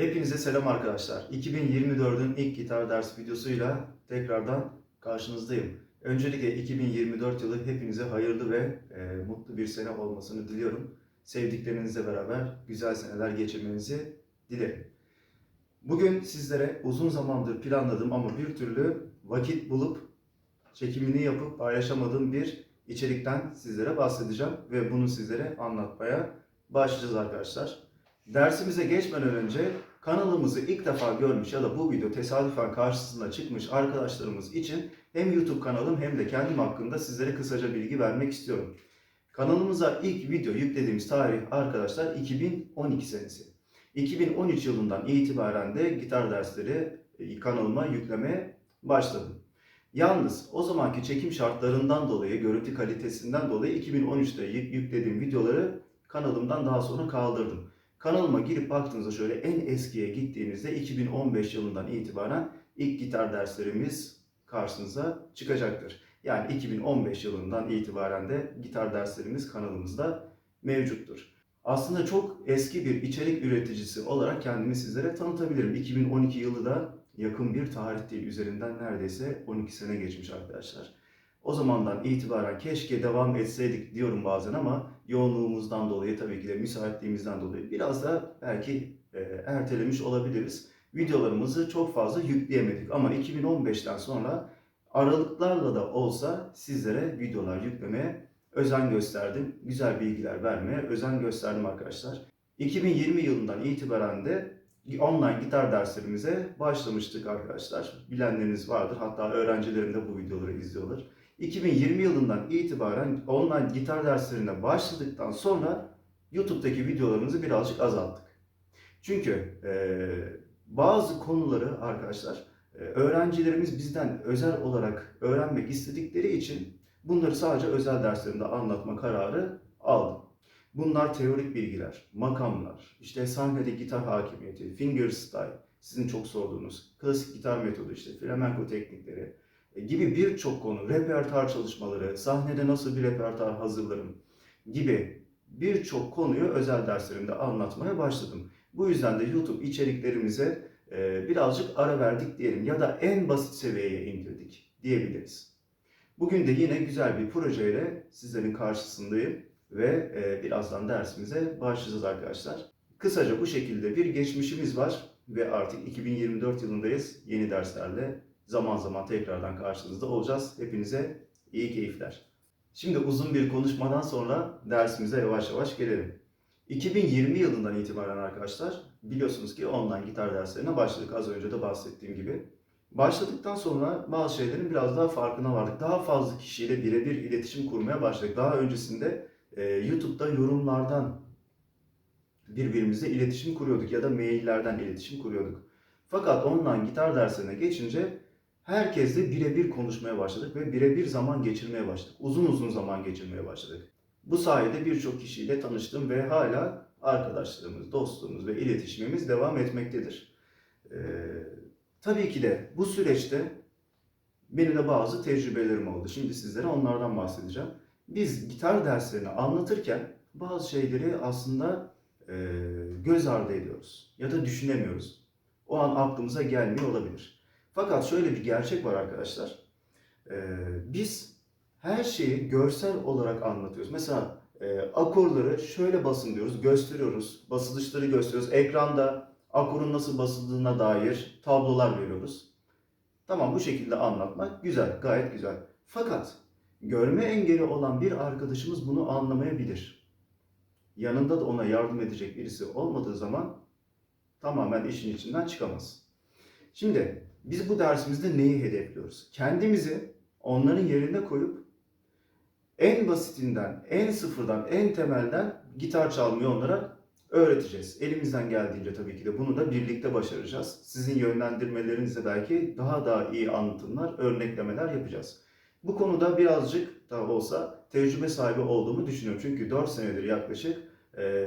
Hepinize selam arkadaşlar. 2024'ün ilk gitar ders videosuyla tekrardan karşınızdayım. Öncelikle 2024 yılı hepinize hayırlı ve e, mutlu bir sene olmasını diliyorum. Sevdiklerinizle beraber güzel seneler geçirmenizi dilerim. Bugün sizlere uzun zamandır planladığım ama bir türlü vakit bulup çekimini yapıp paylaşamadığım bir içerikten sizlere bahsedeceğim ve bunu sizlere anlatmaya başlayacağız arkadaşlar. Dersimize geçmeden önce kanalımızı ilk defa görmüş ya da bu video tesadüfen karşısına çıkmış arkadaşlarımız için hem YouTube kanalım hem de kendim hakkında sizlere kısaca bilgi vermek istiyorum. Kanalımıza ilk video yüklediğimiz tarih arkadaşlar 2012 senesi. 2013 yılından itibaren de gitar dersleri e, kanalıma yüklemeye başladım. Yalnız o zamanki çekim şartlarından dolayı, görüntü kalitesinden dolayı 2013'te yük- yüklediğim videoları kanalımdan daha sonra kaldırdım. Kanalıma girip baktığınızda şöyle en eskiye gittiğinizde 2015 yılından itibaren ilk gitar derslerimiz karşınıza çıkacaktır. Yani 2015 yılından itibaren de gitar derslerimiz kanalımızda mevcuttur. Aslında çok eski bir içerik üreticisi olarak kendimi sizlere tanıtabilirim. 2012 yılı da yakın bir tarih değil. Üzerinden neredeyse 12 sene geçmiş arkadaşlar. O zamandan itibaren keşke devam etseydik diyorum bazen ama yoğunluğumuzdan dolayı tabii ki de müsaitliğimizden dolayı biraz da belki e, ertelemiş olabiliriz. Videolarımızı çok fazla yükleyemedik ama 2015'ten sonra aralıklarla da olsa sizlere videolar yüklemeye özen gösterdim. Güzel bilgiler vermeye özen gösterdim arkadaşlar. 2020 yılından itibaren de online gitar derslerimize başlamıştık arkadaşlar. Bilenleriniz vardır. Hatta öğrencilerim de bu videoları izliyorlar. 2020 yılından itibaren online gitar derslerine başladıktan sonra YouTube'daki videolarımızı birazcık azalttık. Çünkü eee, bazı konuları arkadaşlar e, öğrencilerimiz bizden özel olarak öğrenmek istedikleri için bunları sadece özel derslerinde anlatma kararı aldım. Bunlar teorik bilgiler, makamlar, işte sahnede gitar hakimiyeti, fingerstyle, sizin çok sorduğunuz klasik gitar metodu işte flamenco teknikleri e, gibi birçok konu, repertuar çalışmaları, sahnede nasıl bir repertuar hazırlarım gibi birçok konuyu özel derslerimde anlatmaya başladım. Bu yüzden de YouTube içeriklerimize e, birazcık ara verdik diyelim ya da en basit seviyeye indirdik diyebiliriz. Bugün de yine güzel bir projeyle sizlerin karşısındayım ve e, birazdan dersimize başlayacağız arkadaşlar. Kısaca bu şekilde bir geçmişimiz var ve artık 2024 yılındayız. Yeni derslerle zaman zaman tekrardan karşınızda olacağız. Hepinize iyi keyifler. Şimdi uzun bir konuşmadan sonra dersimize yavaş yavaş gelelim. 2020 yılından itibaren arkadaşlar biliyorsunuz ki online gitar derslerine başladık az önce de bahsettiğim gibi. Başladıktan sonra bazı şeylerin biraz daha farkına vardık. Daha fazla kişiyle birebir iletişim kurmaya başladık. Daha öncesinde e, YouTube'da yorumlardan birbirimizle iletişim kuruyorduk ya da maillerden iletişim kuruyorduk. Fakat online gitar derslerine geçince herkesle birebir konuşmaya başladık ve birebir zaman geçirmeye başladık. Uzun uzun zaman geçirmeye başladık. Bu sayede birçok kişiyle tanıştım ve hala arkadaşlığımız, dostluğumuz ve iletişimimiz devam etmektedir. Ee, tabii ki de bu süreçte benim de bazı tecrübelerim oldu. Şimdi sizlere onlardan bahsedeceğim. Biz gitar derslerini anlatırken bazı şeyleri aslında e, göz ardı ediyoruz ya da düşünemiyoruz. O an aklımıza gelmiyor olabilir. Fakat şöyle bir gerçek var arkadaşlar. Ee, biz her şeyi görsel olarak anlatıyoruz. Mesela e, akorları şöyle basın diyoruz, gösteriyoruz. Basılışları gösteriyoruz. Ekranda akorun nasıl basıldığına dair tablolar veriyoruz. Tamam bu şekilde anlatmak güzel, gayet güzel. Fakat görme engeli olan bir arkadaşımız bunu anlamayabilir. Yanında da ona yardım edecek birisi olmadığı zaman tamamen işin içinden çıkamaz. Şimdi biz bu dersimizde neyi hedefliyoruz? Kendimizi onların yerine koyup en basitinden, en sıfırdan, en temelden gitar çalmayı onlara öğreteceğiz. Elimizden geldiğince tabii ki de bunu da birlikte başaracağız. Sizin yönlendirmelerinizle belki daha da iyi anlatımlar, örneklemeler yapacağız. Bu konuda birazcık da olsa tecrübe sahibi olduğumu düşünüyorum. Çünkü 4 senedir yaklaşık e,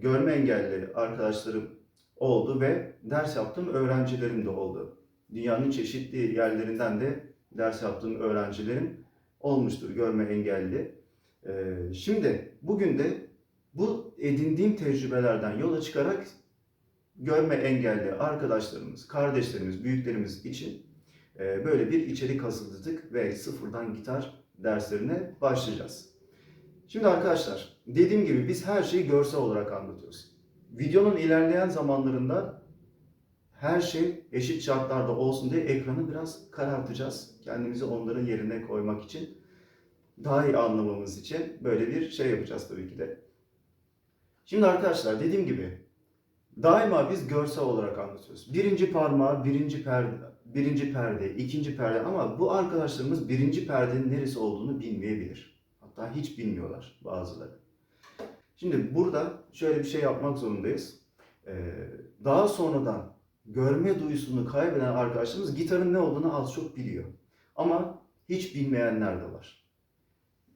görme engelli arkadaşlarım oldu ve ders yaptığım öğrencilerim de oldu. Dünyanın çeşitli yerlerinden de ders yaptığım öğrencilerim olmuştur görme engelli. Ee, şimdi bugün de bu edindiğim tecrübelerden yola çıkarak görme engelli arkadaşlarımız, kardeşlerimiz, büyüklerimiz için e, böyle bir içerik hazırladık ve sıfırdan gitar derslerine başlayacağız. Şimdi arkadaşlar, dediğim gibi biz her şeyi görsel olarak anlatıyoruz. Videonun ilerleyen zamanlarında her şey eşit şartlarda olsun diye ekranı biraz karartacağız. Kendimizi onların yerine koymak için, daha iyi anlamamız için böyle bir şey yapacağız tabii ki de. Şimdi arkadaşlar dediğim gibi daima biz görsel olarak anlatıyoruz. Birinci parmağı, birinci perde, birinci perde, ikinci perde ama bu arkadaşlarımız birinci perdenin neresi olduğunu bilmeyebilir. Hatta hiç bilmiyorlar bazıları. Şimdi burada şöyle bir şey yapmak zorundayız. Ee, daha sonradan görme duyusunu kaybeden arkadaşlarımız gitarın ne olduğunu az çok biliyor. Ama hiç bilmeyenler de var.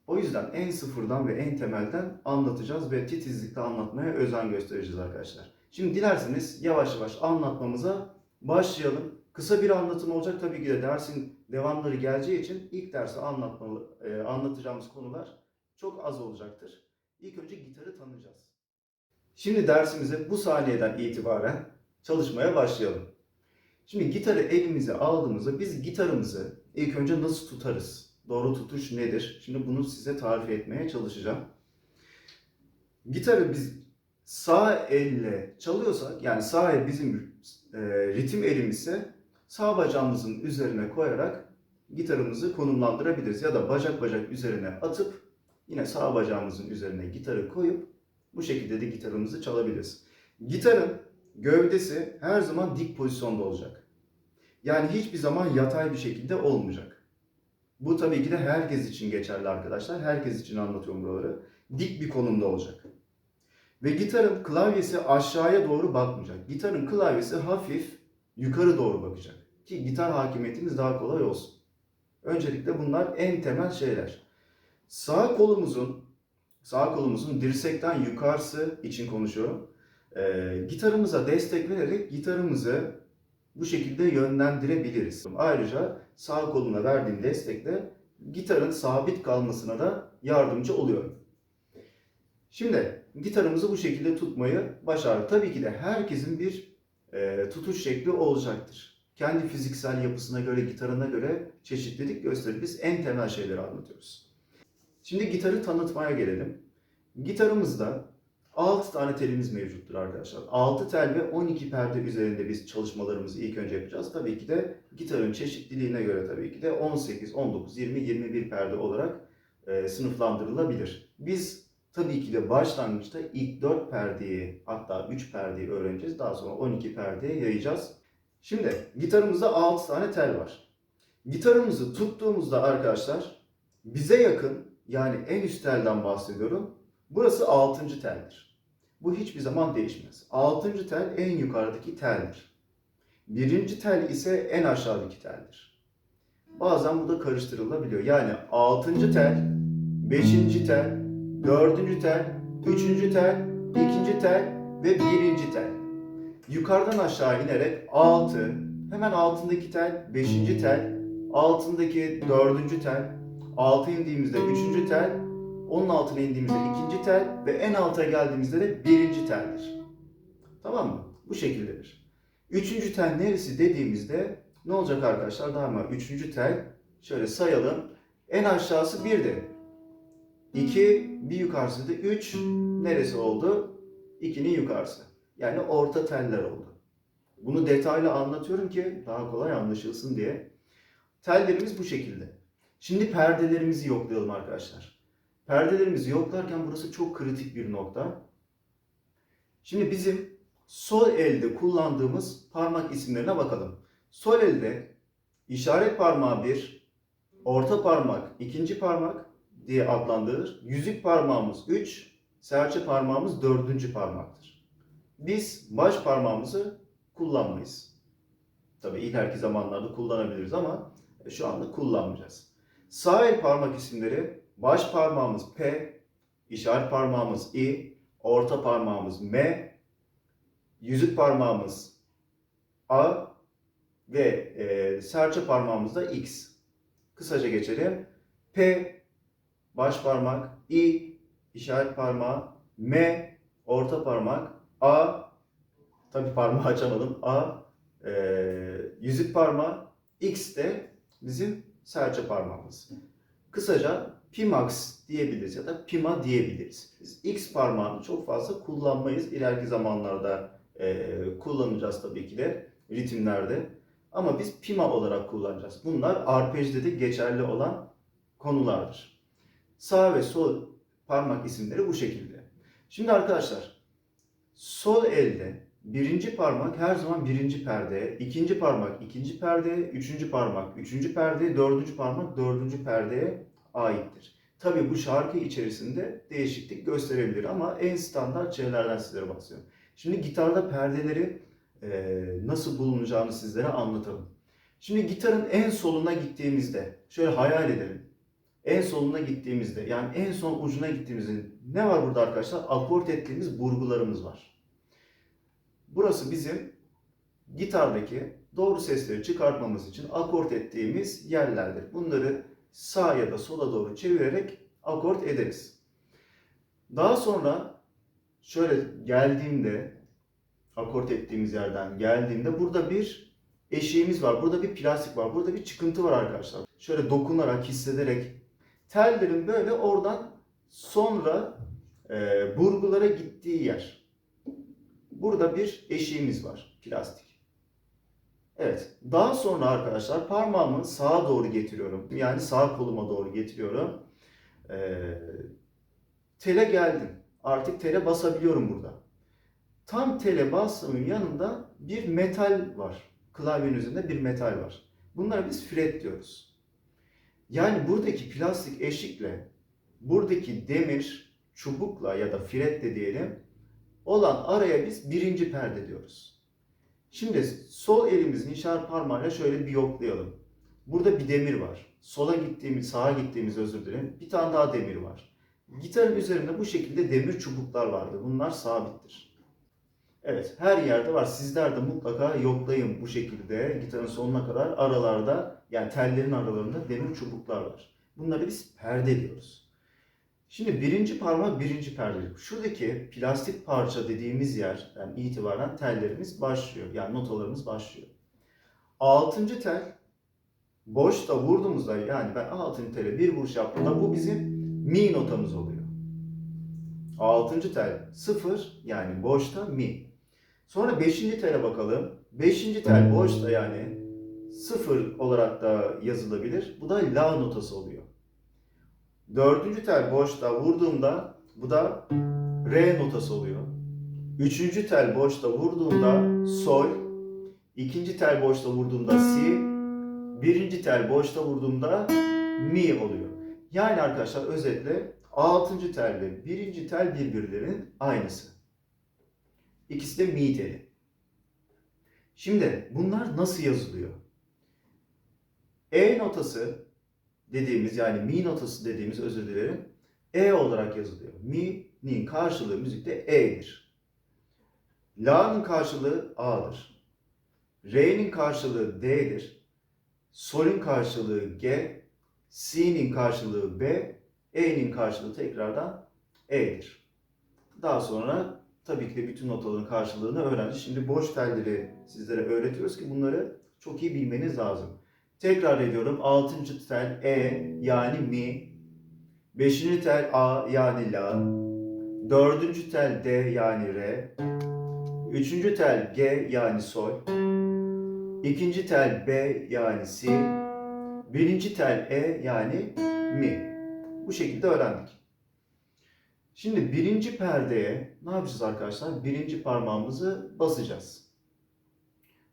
O yüzden en sıfırdan ve en temelden anlatacağız ve titizlikle anlatmaya özen göstereceğiz arkadaşlar. Şimdi dilerseniz yavaş yavaş anlatmamıza başlayalım. Kısa bir anlatım olacak tabii ki de dersin devamları geleceği için ilk dersi anlatmalı, e, anlatacağımız konular çok az olacaktır. İlk önce gitarı tanıyacağız. Şimdi dersimize bu saniyeden itibaren çalışmaya başlayalım. Şimdi gitarı elimize aldığımızda biz gitarımızı ilk önce nasıl tutarız? Doğru tutuş nedir? Şimdi bunu size tarif etmeye çalışacağım. Gitarı biz sağ elle çalıyorsak, yani sağ el bizim e, ritim elimizse sağ bacağımızın üzerine koyarak gitarımızı konumlandırabiliriz. Ya da bacak bacak üzerine atıp yine sağ bacağımızın üzerine gitarı koyup bu şekilde de gitarımızı çalabiliriz. Gitarın gövdesi her zaman dik pozisyonda olacak. Yani hiçbir zaman yatay bir şekilde olmayacak. Bu tabii ki de herkes için geçerli arkadaşlar. Herkes için anlatıyorum buraları. Dik bir konumda olacak. Ve gitarın klavyesi aşağıya doğru bakmayacak. Gitarın klavyesi hafif yukarı doğru bakacak. Ki gitar hakimiyetiniz daha kolay olsun. Öncelikle bunlar en temel şeyler. Sağ kolumuzun sağ kolumuzun dirsekten yukarısı için konuşuyorum. Ee, gitarımıza destek vererek gitarımızı bu şekilde yönlendirebiliriz. Ayrıca sağ koluna verdiğim destekle gitarın sabit kalmasına da yardımcı oluyorum. Şimdi gitarımızı bu şekilde tutmayı başardık. Tabii ki de herkesin bir e, tutuş şekli olacaktır. Kendi fiziksel yapısına göre, gitarına göre çeşitlilik gösterir. Biz en temel şeyleri anlatıyoruz. Şimdi gitarı tanıtmaya gelelim. Gitarımızda 6 tane telimiz mevcuttur arkadaşlar. 6 tel ve 12 perde üzerinde biz çalışmalarımızı ilk önce yapacağız. Tabii ki de gitarın çeşitliliğine göre tabii ki de 18, 19, 20, 21 perde olarak e, sınıflandırılabilir. Biz tabii ki de başlangıçta ilk 4 perdeyi hatta 3 perdeyi öğreneceğiz. Daha sonra 12 perdeye yayacağız. Şimdi gitarımızda 6 tane tel var. Gitarımızı tuttuğumuzda arkadaşlar bize yakın yani en üst telden bahsediyorum. Burası 6. teldir. Bu hiçbir zaman değişmez. 6. tel en yukarıdaki teldir. Birinci tel ise en aşağıdaki teldir. Bazen bu da karıştırılabiliyor. Yani 6. tel, 5. tel, 4. tel, 3. tel, 2. tel ve 1. tel. Yukarıdan aşağı inerek 6, hemen altındaki tel 5. tel, altındaki 4. tel, 6 indiğimizde 3. tel, onun altına indiğimizde ikinci tel ve en alta geldiğimizde de birinci teldir. Tamam mı? Bu şekildedir. Üçüncü tel neresi dediğimizde ne olacak arkadaşlar? Daima üçüncü tel şöyle sayalım. En aşağısı birdi. 2 bir yukarısı da 3 neresi oldu? 2'nin yukarısı. Yani orta teller oldu. Bunu detaylı anlatıyorum ki daha kolay anlaşılsın diye. Tellerimiz bu şekilde. Şimdi perdelerimizi yoklayalım arkadaşlar. Perdelerimizi yoklarken burası çok kritik bir nokta. Şimdi bizim sol elde kullandığımız parmak isimlerine bakalım. Sol elde işaret parmağı bir, orta parmak ikinci parmak diye adlandırılır. Yüzük parmağımız 3, serçe parmağımız dördüncü parmaktır. Biz baş parmağımızı kullanmayız. Tabii ileriki zamanlarda kullanabiliriz ama şu anda kullanmayacağız. Sağ el parmak isimleri baş parmağımız P, işaret parmağımız I, orta parmağımız M, yüzük parmağımız A ve e, serçe parmağımız da X. Kısaca geçelim. P, baş parmak, I, işaret parmağı, M, orta parmak, A, tabi parmağı açamadım. A e, yüzük parmağı. X de bizim serçe parmağımız. Kısaca Pimax diyebiliriz ya da Pima diyebiliriz. Biz X parmağını çok fazla kullanmayız. İleriki zamanlarda e, kullanacağız tabii ki de ritimlerde. Ama biz Pima olarak kullanacağız. Bunlar arpejde de geçerli olan konulardır. Sağ ve sol parmak isimleri bu şekilde. Şimdi arkadaşlar sol elde birinci parmak her zaman birinci perdeye, ikinci parmak ikinci perdeye, üçüncü parmak üçüncü perdeye, dördüncü parmak dördüncü perdeye aittir. Tabi bu şarkı içerisinde değişiklik gösterebilir ama en standart şeylerden sizlere bahsediyorum. Şimdi gitarda perdeleri e, nasıl bulunacağını sizlere anlatalım. Şimdi gitarın en soluna gittiğimizde şöyle hayal edelim. En soluna gittiğimizde yani en son ucuna gittiğimizde ne var burada arkadaşlar? Akort ettiğimiz burgularımız var. Burası bizim gitardaki doğru sesleri çıkartmamız için akort ettiğimiz yerlerdir. Bunları sağ ya da sola doğru çevirerek akort ederiz. Daha sonra şöyle geldiğimde akort ettiğimiz yerden geldiğimde burada bir eşiğimiz var. Burada bir plastik var. Burada bir çıkıntı var arkadaşlar. Şöyle dokunarak, hissederek tellerin böyle oradan sonra e, burgulara gittiği yer. Burada bir eşiğimiz var. Plastik. Evet. Daha sonra arkadaşlar parmağımı sağa doğru getiriyorum. Yani sağ koluma doğru getiriyorum. Ee, tele geldim. Artık tele basabiliyorum burada. Tam tele bastığımın yanında bir metal var. Klavyenin üzerinde bir metal var. Bunlara biz fret diyoruz. Yani buradaki plastik eşikle buradaki demir çubukla ya da fret de diyelim olan araya biz birinci perde diyoruz. Şimdi sol elimizin işaret parmağıyla şöyle bir yoklayalım. Burada bir demir var. Sola gittiğimiz, sağa gittiğimiz özür dilerim. Bir tane daha demir var. Gitarın üzerinde bu şekilde demir çubuklar vardı. Bunlar sabittir. Evet, her yerde var. Sizler de mutlaka yoklayın bu şekilde gitarın sonuna kadar aralarda yani tellerin aralarında demir çubuklar var. Bunları biz perde diyoruz. Şimdi birinci parmak birinci perdelik. Şuradaki plastik parça dediğimiz yerden itibaren tellerimiz başlıyor. Yani notalarımız başlıyor. Altıncı tel boşta vurduğumuzda yani ben altıncı tele bir vuruş yaptığımda bu bizim mi notamız oluyor. Altıncı tel sıfır yani boşta mi. Sonra beşinci tele bakalım. Beşinci tel boşta yani sıfır olarak da yazılabilir. Bu da la notası oluyor. Dördüncü tel boşta vurduğumda bu da re notası oluyor. Üçüncü tel boşta vurduğumda sol. ikinci tel boşta vurduğumda si. Birinci tel boşta vurduğumda mi oluyor. Yani arkadaşlar özetle altıncı tel ve birinci tel birbirlerinin aynısı. İkisi de mi teli. Şimdi bunlar nasıl yazılıyor? E notası dediğimiz yani mi notası dediğimiz özür dilerim E olarak yazılıyor. Mi'nin karşılığı müzikte E'dir. La'nın karşılığı A'dır. Re'nin karşılığı D'dir. Sol'ün karşılığı G. Si'nin karşılığı B. E'nin karşılığı tekrardan E'dir. Daha sonra tabii ki de bütün notaların karşılığını öğrendik. Şimdi boş telleri sizlere öğretiyoruz ki bunları çok iyi bilmeniz lazım. Tekrar ediyorum. Altıncı tel E yani mi. Beşinci tel A yani la. Dördüncü tel D yani re. Üçüncü tel G yani sol. İkinci tel B yani si. Birinci tel E yani mi. Bu şekilde öğrendik. Şimdi birinci perdeye ne yapacağız arkadaşlar? Birinci parmağımızı basacağız.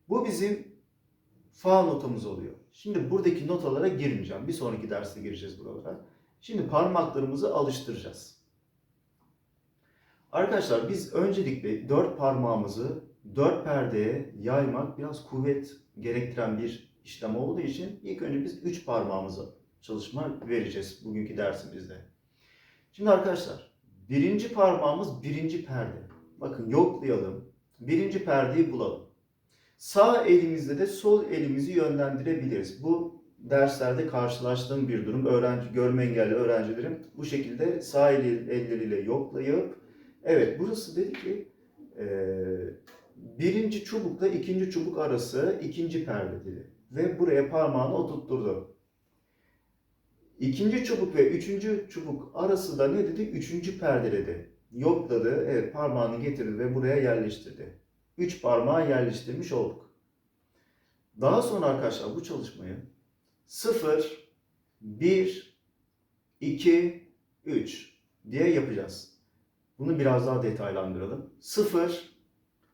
Bu bizim fa notamız oluyor. Şimdi buradaki notalara girmeyeceğim. Bir sonraki derste gireceğiz buralara. Şimdi parmaklarımızı alıştıracağız. Arkadaşlar biz öncelikle dört parmağımızı dört perdeye yaymak biraz kuvvet gerektiren bir işlem olduğu için ilk önce biz üç parmağımızı çalışma vereceğiz bugünkü dersimizde. Şimdi arkadaşlar birinci parmağımız birinci perde. Bakın yoklayalım. Birinci perdeyi bulalım. Sağ elimizde de sol elimizi yönlendirebiliriz. Bu derslerde karşılaştığım bir durum. Öğrenci, görme engelli öğrencilerim bu şekilde sağ el, elleriyle yoklayıp evet burası dedi ki e, birinci çubukla ikinci çubuk arası ikinci perde dedi. Ve buraya parmağını oturtturdu. İkinci çubuk ve üçüncü çubuk arası da ne dedi? Üçüncü perde dedi. Yokladı, evet parmağını getirdi ve buraya yerleştirdi. Üç parmağı yerleştirmiş olduk. Daha sonra arkadaşlar bu çalışmayı 0, 1, 2, 3 diye yapacağız. Bunu biraz daha detaylandıralım. 0,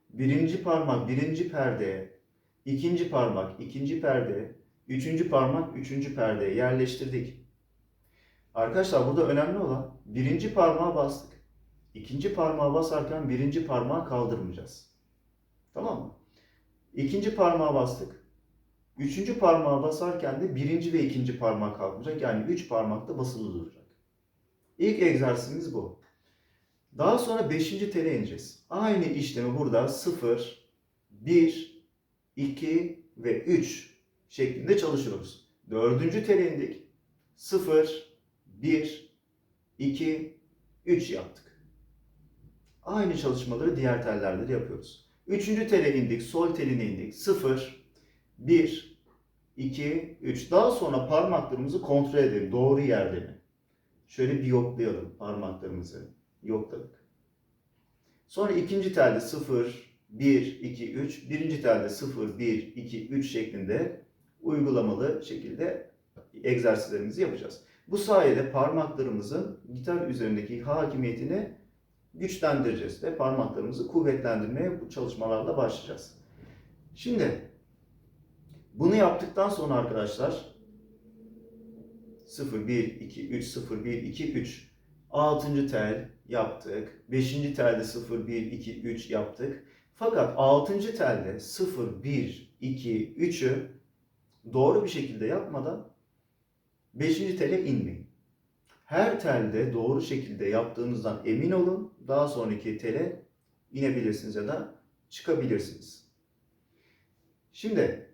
birinci parmak birinci perdeye, ikinci parmak ikinci perdeye, üçüncü parmak üçüncü perdeye yerleştirdik. Arkadaşlar burada önemli olan birinci parmağa bastık. İkinci parmağa basarken birinci parmağı kaldırmayacağız. Tamam mı? İkinci parmağa bastık. Üçüncü parmağa basarken de birinci ve ikinci parmak kalkmayacak. Yani üç parmak da basılı duracak. İlk egzersizimiz bu. Daha sonra beşinci tele ineceğiz. Aynı işlemi burada 0, 1, 2 ve 3 şeklinde çalışıyoruz. Dördüncü tele indik. 0, 1, 2, 3 yaptık. Aynı çalışmaları diğer tellerde de yapıyoruz. Üçüncü tele indik, sol teline indik. 0, 1, 2, 3. Daha sonra parmaklarımızı kontrol edelim. Doğru yerde mi? Şöyle bir yoklayalım parmaklarımızı. Yokladık. Sonra ikinci telde 0, 1, 2, 3. Birinci telde 0, 1, 2, 3 şeklinde uygulamalı şekilde egzersizlerimizi yapacağız. Bu sayede parmaklarımızın gitar üzerindeki hakimiyetini güçlendireceğiz ve parmaklarımızı kuvvetlendirmeye bu çalışmalarla başlayacağız. Şimdi bunu yaptıktan sonra arkadaşlar 0, 1, 2, 3, 0, 1, 2, 3 6. tel yaptık. 5. telde 0, 1, 2, 3 yaptık. Fakat 6. telde 0, 1, 2, 3'ü doğru bir şekilde yapmadan 5. tele inmeyin. Her telde doğru şekilde yaptığınızdan emin olun. Daha sonraki tele inebilirsiniz ya da çıkabilirsiniz. Şimdi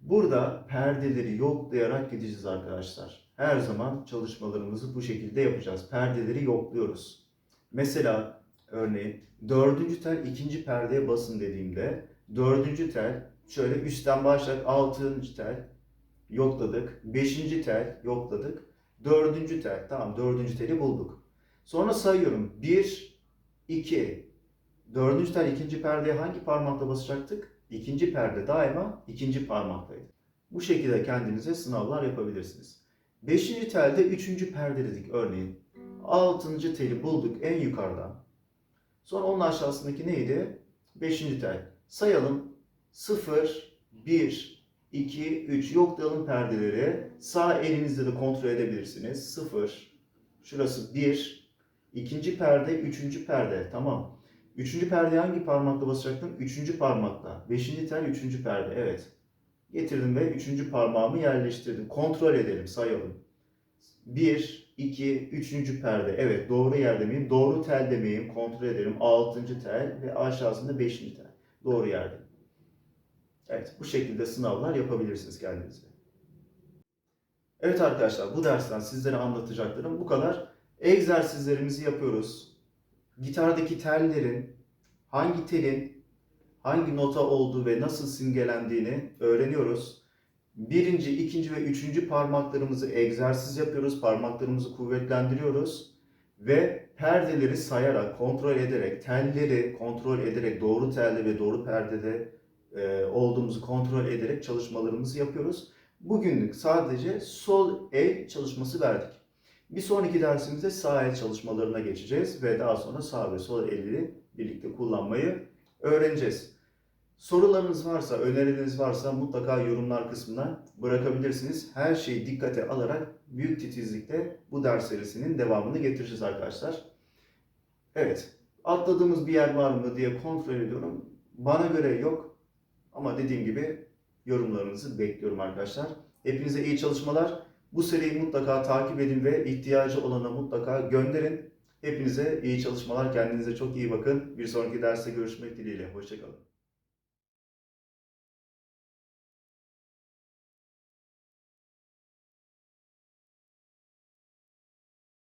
burada perdeleri yoklayarak gideceğiz arkadaşlar. Her zaman çalışmalarımızı bu şekilde yapacağız. Perdeleri yokluyoruz. Mesela örneğin dördüncü tel ikinci perdeye basın dediğimde dördüncü tel şöyle üstten başlayarak altıncı tel yokladık. Beşinci tel yokladık. Dördüncü tel. Tamam dördüncü teli bulduk. Sonra sayıyorum. Bir, iki. Dördüncü tel ikinci perdeye hangi parmakla basacaktık? İkinci perde daima ikinci parmaktaydı. Bu şekilde kendinize sınavlar yapabilirsiniz. Beşinci telde üçüncü perde dedik örneğin. Altıncı teli bulduk en yukarıdan. Sonra onun aşağısındaki neydi? Beşinci tel. Sayalım. 0, 1, 2, 3 yoklayalım perdeleri. Sağ elinizle de kontrol edebilirsiniz. 0, şurası 1, ikinci perde, üçüncü perde. Tamam. Üçüncü perdeye hangi parmakla basacaktım? Üçüncü parmakla. Beşinci tel, üçüncü perde. Evet. Getirdim ve üçüncü parmağımı yerleştirdim. Kontrol edelim, sayalım. 1, 2, üçüncü perde. Evet, doğru yerde miyim? Doğru telde miyim? Kontrol edelim. Altıncı tel ve aşağısında beşinci tel. Doğru yerde. Evet, bu şekilde sınavlar yapabilirsiniz kendinize. Evet arkadaşlar, bu dersten sizlere anlatacaklarım bu kadar. Egzersizlerimizi yapıyoruz. Gitardaki tellerin hangi telin hangi nota olduğu ve nasıl simgelendiğini öğreniyoruz. Birinci, ikinci ve üçüncü parmaklarımızı egzersiz yapıyoruz. Parmaklarımızı kuvvetlendiriyoruz. Ve perdeleri sayarak, kontrol ederek, telleri kontrol ederek, doğru telde ve doğru perdede e, olduğumuzu kontrol ederek çalışmalarımızı yapıyoruz. Bugünlük sadece sol el çalışması verdik. Bir sonraki dersimizde sağ el çalışmalarına geçeceğiz ve daha sonra sağ ve sol eli birlikte kullanmayı öğreneceğiz. Sorularınız varsa, önerileriniz varsa mutlaka yorumlar kısmına bırakabilirsiniz. Her şeyi dikkate alarak büyük titizlikle bu ders serisinin devamını getireceğiz arkadaşlar. Evet, atladığımız bir yer var mı diye kontrol ediyorum. Bana göre yok ama dediğim gibi yorumlarınızı bekliyorum arkadaşlar. Hepinize iyi çalışmalar. Bu seriyi mutlaka takip edin ve ihtiyacı olana mutlaka gönderin. Hepinize iyi çalışmalar. Kendinize çok iyi bakın. Bir sonraki derste görüşmek dileğiyle. Hoşçakalın.